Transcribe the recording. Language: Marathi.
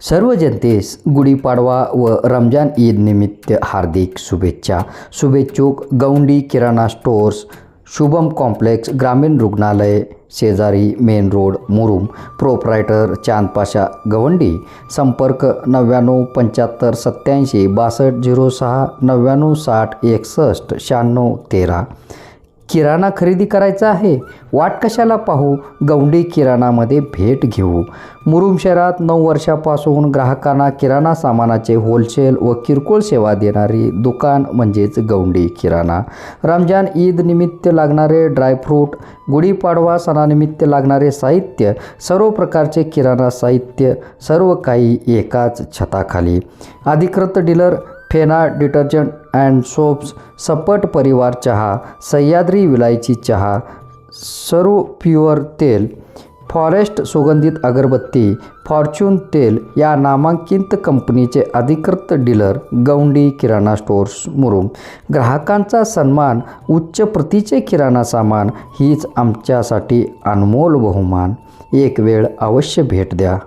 सर्व जनतेस गुढीपाडवा व रमजान ईद निमित्त हार्दिक शुभेच्छा. शुभेच्छुक गौंडी किराणा स्टोअर्स शुभम कॉम्प्लेक्स ग्रामीण रुग्णालय शेजारी main road Murum proprietor Chandpasha Gawandi संपर्क नव्याण्णव पंच्याहत्तर सत्याऐंशी बासष्ट झिरो सहा नव्याण्णव साठ एकसष्ट शहाण्णव तेरा. किराणा खरेदी करायचा आहे. वाट कशाला पाहू? गौंडी किराणामध्ये भेट घेऊ. मुरुम शहरात नऊ वर्षापासून ग्राहकांना किराणा सामानाचे होलसेल व किरकोळ सेवा देणारी दुकान म्हणजेच गौंडी किराणा. रमजान ईद निमित्त लागणारे ड्रायफ्रूट गुढीपाडवा सणानिमित्त लागणारे साहित्य सर्व प्रकारचे किराणा साहित्य सर्व काही एकाच छताखाली. अधिकृत dealer Fena detergent and soaps Sapat Parivar चहा सह्याद्री विलायची चहा सर्व प्युअर तेल फॉरेस्ट सुगंधित अगरबत्ती फॉर्च्यून तेल या नामांकित कंपनीचे अधिकृत डीलर गौंडी किराणा स्टोअर्स मुरुम. ग्राहकांचा सन्मान उच्च प्रतीचे किराणा सामान हीच आमच्यासाठी अनमोल बहुमान. एक वेळ अवश्य भेट द्या.